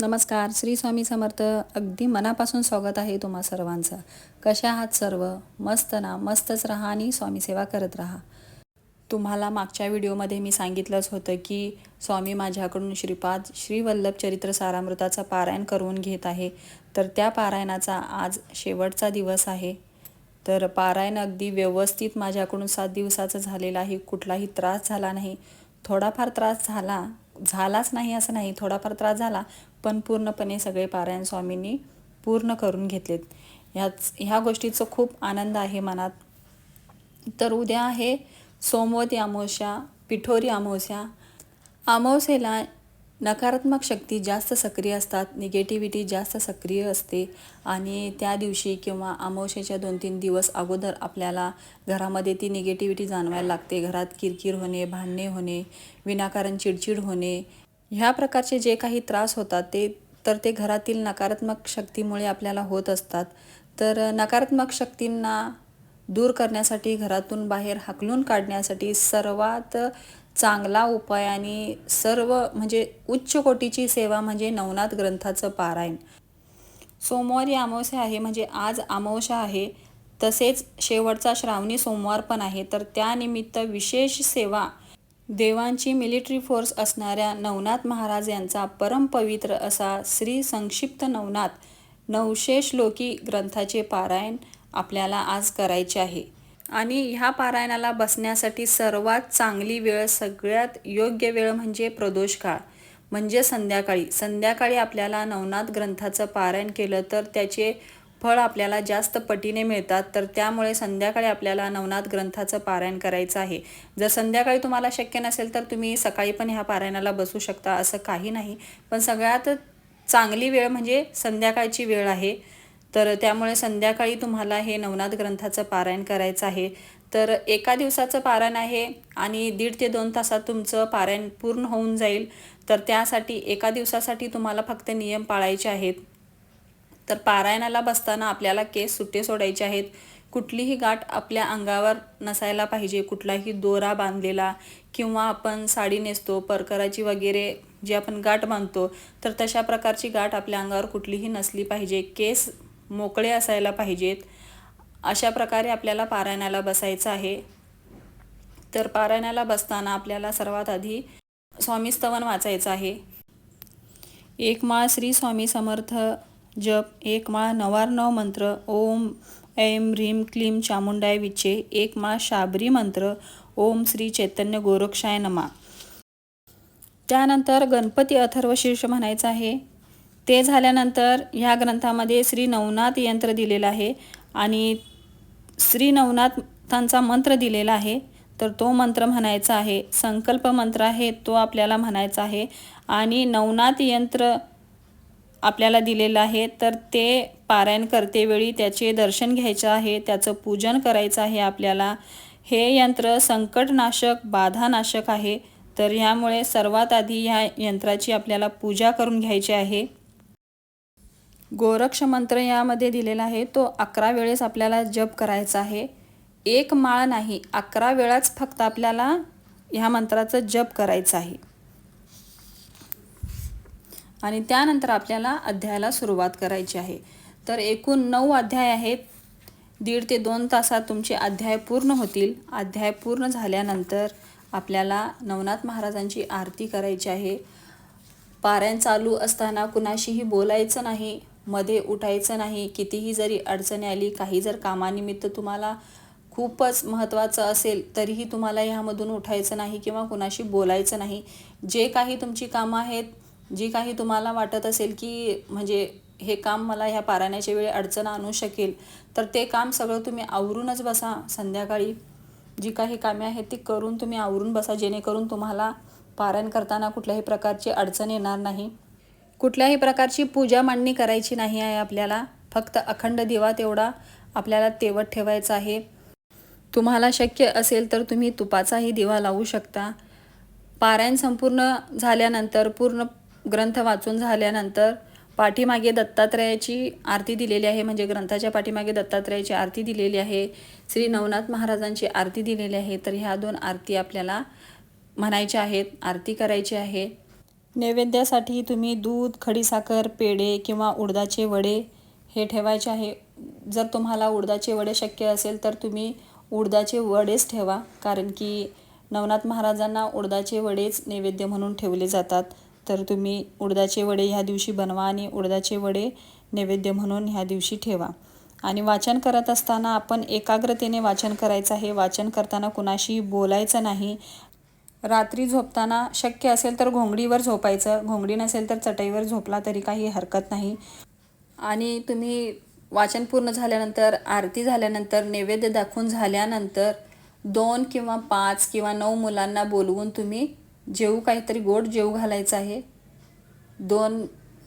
नमस्कार श्री स्वामी समर्थ. अगदी मनापासून स्वागत आहे तुम्हा सर्वांचं. कशा आहात सर्व? मस्त ना? मस्तच राहा आणि स्वामी सेवा करत राहा. तुम्हाला मागच्या व्हिडिओमध्ये मी सांगितलंच होतं की स्वामी माझ्याकडून श्रीपाद श्रीवल्लभ चरित्र सारामृताचं पारायण करून घेत आहे. तर त्या पारायणाचा आज शेवटचा दिवस आहे. तर पारायण अगदी व्यवस्थित माझ्याकडून सात दिवसाचं झालेलं आहे. कुठलाही त्रास झाला नाही. थोडाफार त्रास झाला झालाच नाही असं नाही थोडाफार त्रास झाला पण पूर्णपणे सगळे पारायण स्वामींनी पूर्ण करून घेतलेत. ह्याच ह्या गोष्टीचं खूप आनंद आहे मनात. तर उद्या आहे सोमवती अमावस्या पिठोरी अमावस्या. अमावस्येला नकारात्मक शक्ती जास्त सक्रिय असतात निगेटिव्हिटी जास्त सक्रिय असते आणि त्या दिवशी किंवा अमावशेच्या दोन तीन दिवस अगोदर आपल्याला घरामध्ये ती निगेटिव्हिटी जाणवायला लागते. घरात किरकिर होणे भांडणे होणे विनाकारण चिडचिड होणे ह्या प्रकारचे जे काही त्रास होतात ते तर ते घरातील नकारात्मक शक्तीमुळे आपल्याला होत असतात. तर नकारात्मक शक्तींना दूर करण्यासाठी घरातून बाहेर हाकलून काढण्यासाठी सर्वात चांगला उपाय आणि सर्व म्हणजे उच्च कोटीची सेवा म्हणजे नवनाथ ग्रंथाचं पारायण. सोमवारी अमावस्या आहे म्हणजे आज अमावस्या आहे. तसेच शेवटचा श्रावणी सोमवार पण आहे. तर त्यानिमित्त विशेष सेवा देवांची मिलिटरी फोर्स असणाऱ्या नवनाथ महाराज यांचा परमपवित्र असा श्री संक्षिप्त नवनाथ नवशेष लोकी ग्रंथाचे पारायण आपल्याला आज करायचे आहे. आणि ह्या पारायणाला बसण्यासाठी सर्वात चांगली वेळ सगळ्यात योग्य वेळ म्हणजे प्रदोष काळ म्हणजे संध्याकाळी. संध्याकाळी आपल्याला नवनाथ ग्रंथाचं पारायण केलं तर त्याचे फळ आपल्याला जास्त पटीने मिळतात तर त्यामुळे संध्याकाळी आपल्याला नवनाथ ग्रंथाचं पारायण करायचं आहे. जर संध्याकाळी तुम्हाला शक्य नसेल तर तुम्ही सकाळी पण ह्या पारायणाला बसू शकता असं काही नाही. पण सगळ्यात चांगली वेळ म्हणजे संध्याकाळची वेळ आहे. तर त्यामुळे संध्याकाळी तुम्हाला हे नवनाथ ग्रंथाचं पारायण करायचं आहे. तर एका दिवसाचं पारायण आहे आणि दीड ते दोन तासात तुमचं पारायण पूर्ण होऊन जाईल. तर त्यासाठी एका दिवसासाठी तुम्हाला फक्त नियम पाळायचे आहेत. तर पारायणाला बसताना आपल्याला केस सुट्टे सोडायचे आहेत. कुठलीही गाठ आपल्या अंगावर नसायला पाहिजे. कुठलाही दोरा बांधलेला किंवा आपण साडी नेसतो परकराची वगैरे जी आपण गाठ बांधतो तर तशा प्रकारची गाठ आपल्या अंगावर कुठलीही नसली पाहिजे. केस मोकळे असायला पाहिजेत. अशा प्रकारे आपल्याला पारायणाला बसायचं आहे. तर पारायणाला बसताना आपल्याला सर्वात आधी स्वामी स्तवन वाचायचं आहे. एक माळ श्री स्वामी समर्थ जप एक माळ नवारनव मंत्र ओम ऐं ह्रीम क्लीं चामुंडाय विचे एक माळ शाबरी मंत्र ओम श्री चैतन्य गोरक्षाय नमा. त्यानंतर गणपती अथर्वशीर्ष म्हणायचं आहे. ते झाल्यानंतर ह्या ग्रंथामध्ये श्री नवनाथ यंत्र दिलेलं आहे आणि श्री नवनाथांचा मंत्र दिलेला आहे. तर तो मंत्र म्हणायचा आहे संकल्प मंत्र आहे तो आपल्याला म्हणायचा आहे. आणि नवनाथ यंत्र आपल्याला दिलेलं आहे तर ते पारायण करतेवेळी त्याचे दर्शन घ्यायचं आहे त्याचं पूजन करायचं आहे आपल्याला. हे यंत्र संकटनाशक बाधानाशक आहे. तर ह्यामुळे सर्वात आधी ह्या यंत्राची आपल्याला पूजा करून घ्यायची आहे. गोरक्ष मंत्र यामध्ये दिलेला आहे तो अकरा वेळेस आपल्याला जप करायचा आहे. एक माळ नाही अकरा वेळाच फक्त आपल्याला ह्या मंत्राचं जप करायचं आहे. आणि त्यानंतर आपल्याला अध्यायाला सुरुवात करायची आहे. तर एकूण नऊ अध्याय आहेत. दीड ते दोन तासात तुमचे अध्याय पूर्ण होतील. अध्याय पूर्ण झाल्यानंतर आपल्याला नवनाथ महाराजांची आरती करायची आहे. पारायण चालू असताना कुणाशीही बोलायचं नाही. मध्ये उठायचं नाही कितीही जरी अडचणी आली काही जर कामानिमित्त तुम्हाला खूपच महत्त्वाचं असेल तरीही तुम्हाला ह्यामधून उठायचं नाही किंवा कुणाशी बोलायचं नाही. जे काही तुमची कामं आहेत जी काही तुम्हाला वाटत असेल की म्हणजे हे काम मला ह्या पारायणाच्या वेळी अडचण आणू शकेल तर ते काम सगळं तुम्ही आवरूनच बसा. संध्याकाळी जी काही कामे आहेत ती करून तुम्ही आवरून बसा जेणेकरून तुम्हाला पारायण करताना कुठल्याही प्रकारची अडचण येणार नाही. कुठल्याही प्रकारची पूजा मांडणी करायची नाही आहे आपल्याला. फक्त अखंड दिवा तेवढा आपल्याला तेवत ठेवायचा आहे. तुम्हाला शक्य असेल तर तुम्ही तुपाचाही दिवा लावू शकता. पारायण संपूर्ण झाल्यानंतर पूर्ण ग्रंथ वाचून झाल्यानंतर पाठीमागे दत्तात्रयाची आरती दिलेली आहे. म्हणजे ग्रंथाच्या पाठीमागे दत्तात्रयाची आरती दिलेली आहे. श्री नवनाथ महाराजांची आरती दिलेली आहे. तर ह्या दोन आरती आपल्याला म्हणायच्या आहेत आरती करायची आहे. नैवेद्यासाठी तुम्ही दूध खडीसाखर पेढे किंवा उडदाचे वडे हे ठेवायचे आहे. जर तुम्हाला उडदाचे वडे शक्य असेल तर तुम्ही उडदाचे वडेच ठेवा कारण की नवनाथ महाराजांना उडदाचे वडेच नैवेद्य म्हणून ठेवले जातात. तर तुम्ही उडदाचे वडे ह्या दिवशी बनवा आणि उडदाचे वडे नैवेद्य म्हणून ह्या दिवशी ठेवा. आणि वाचन करत असताना आपण एकाग्रतेने वाचन करायचं आहे. वाचन करताना कुणाशी बोलायचं नाही. रात्री झोपताना शक्य असेल तर घोंगडीवर झोपायचं. घोंगडी नसेल तर चटईवर झोपला तरी काही हरकत नाही. आणि तुम्ही वाचन पूर्ण झाल्यानंतर आरती झाल्यानंतर नैवेद्य दाखवून झाल्यानंतर दोन किंवा पाच किंवा नऊ मुलांना बोलवून तुम्ही जेऊ काहीतरी गोड जेऊ घालायचं आहे. दोन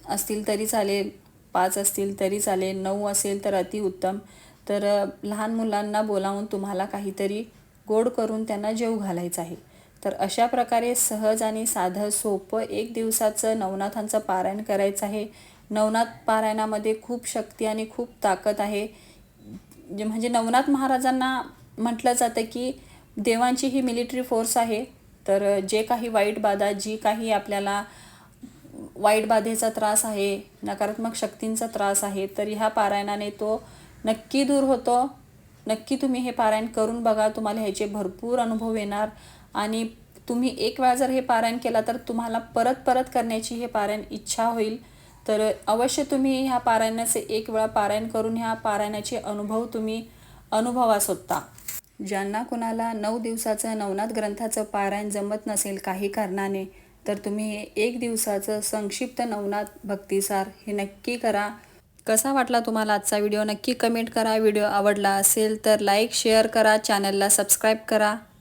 असतील तरी चालेल पाच असतील तरी चालेल नऊ असेल तर अतिउत्तम तर लहान मुलांना बोलावून तुम्हाला काहीतरी गोड करून त्यांना जेऊ घालायचं आहे. तर अशा प्रकारे सहज आणि साधं सोपं एक दिवसाचं नवनाथांचं पारायण करायचं आहे. नवनाथ पारायणामध्ये खूप शक्ती आणि खूप ताकद आहे. जे म्हणजे नवनाथ महाराजांना म्हटलं जातं की देवांची ही मिलिटरी फोर्स आहे. तर जे काही वाईट बाधा जी काही आपल्याला वाईट बाधेचा त्रास आहे नकारात्मक शक्तींचा त्रास आहे तर ह्या पारायणाने तो नक्की दूर होतो. नक्की तुम्ही हे पारायण करून बघा तुम्हाला ह्याचे भरपूर अनुभव येणार. आणि तुम्ही एक वेळा जर हे पारायण केला तर तुम्हाला परत परत करण्याची हे पारायण इच्छा होईल. तर अवश्य तुम्ही ह्या पारायणाचे एक वेळा पारायण करून ह्या पारायणाचे अनुभव तुम्ही अनुभवा स्वतः. ज्यांना कुणाला नऊ दिवसाचं नवनाथ ग्रंथाचं पारायण जमत नसेल काही कारणाने तर तुम्ही हे एक दिवसाचं संक्षिप्त नवनाथ भक्तिसार हे नक्की करा. कसा वाटला तुम्हाला आजचा व्हिडिओ? नक्की कमेंट करा. व्हिडिओ आवडला असेल तर लाईक शेअर करा. चॅनलला सबस्क्राईब करा.